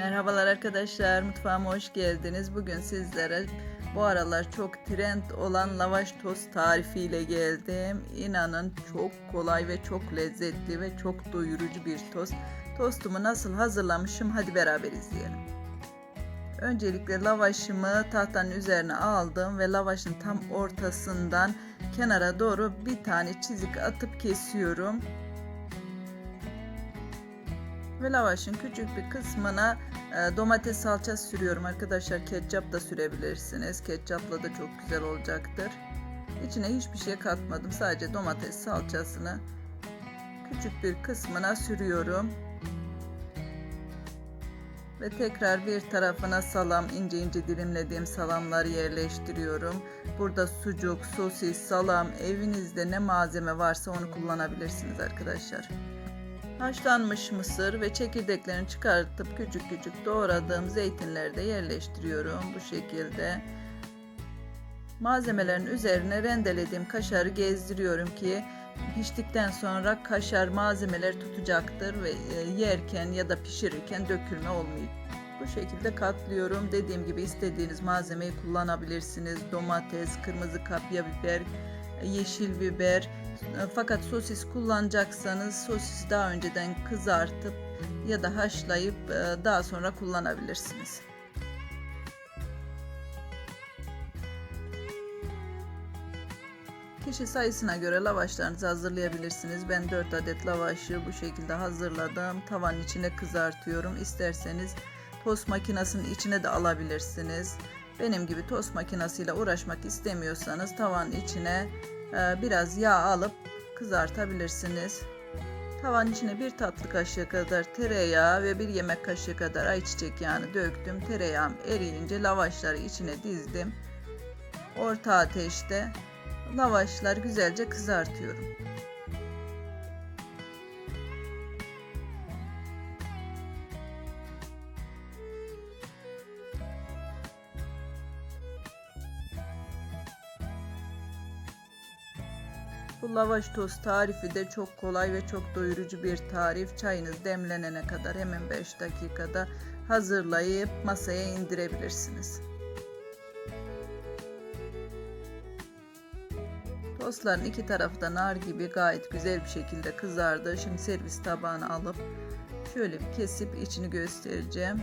Merhabalar arkadaşlar, mutfağıma hoş geldiniz. Bugün sizlere bu aralar çok trend olan lavaş tost tarifiyle geldim. İnanın çok kolay ve çok lezzetli ve çok doyurucu bir tost. Tostumu nasıl hazırlamışım hadi beraber izleyelim. Öncelikle lavaşımı tahtanın üzerine aldım ve lavaşın tam ortasından kenara doğru bir tane çizik atıp kesiyorum ve lavaşın küçük bir kısmına e, domates salçası sürüyorum arkadaşlar. Ketçap da sürebilirsiniz. Ketçapla da çok güzel olacaktır. İçine hiçbir şey katmadım. Sadece domates salçasını küçük bir kısmına sürüyorum. Ve tekrar bir tarafına salam, ince ince dilimlediğim salamları yerleştiriyorum. Burada sucuk, sosis, salam, evinizde ne malzeme varsa onu kullanabilirsiniz arkadaşlar. Haşlanmış mısır ve çekirdeklerini çıkartıp küçük küçük doğradığım zeytinleri de yerleştiriyorum bu şekilde. Malzemelerin üzerine rendelediğim kaşarı gezdiriyorum ki piştikten sonra kaşar malzemeleri tutacaktır ve e, yerken ya da pişirirken dökülme olmayacak. Bu şekilde katlıyorum. Dediğim gibi istediğiniz malzemeyi kullanabilirsiniz. Domates, kırmızı kapya biber, yeşil biber. Fakat sosis kullanacaksanız sosisi daha önceden kızartıp ya da haşlayıp e, daha sonra kullanabilirsiniz. Kişi sayısına göre lavaşlarınızı hazırlayabilirsiniz. Ben 4 adet lavaşı bu şekilde hazırladım. Tavanın içine kızartıyorum. İsterseniz tost makinesinin içine de alabilirsiniz. Benim gibi tost makinesiyle uğraşmak istemiyorsanız tavanın içine e, biraz yağ alıp kızartabilirsiniz. Tavanın içine bir tatlı kaşığı kadar tereyağı ve bir yemek kaşığı kadar ayçiçek yağını döktüm. Tereyağım eriyince lavaşları içine dizdim. Orta ateşte lavaşlar güzelce kızartıyorum. Bu lavaş tost tarifi de çok kolay ve çok doyurucu bir tarif. Çayınız demlenene kadar hemen 5 dakikada hazırlayıp masaya indirebilirsiniz. Tostların iki tarafı da nar gibi gayet güzel bir şekilde kızardı. Şimdi servis tabağına alıp şöyle kesip içini göstereceğim.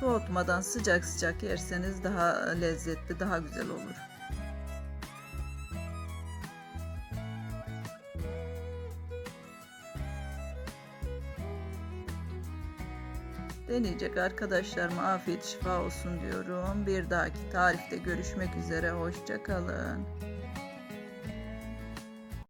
Soğutmadan sıcak sıcak yerseniz daha lezzetli, daha güzel olur. Deneyecek arkadaşlarıma afiyet şifa olsun diyorum. Bir dahaki tarifte görüşmek üzere. Hoşçakalın.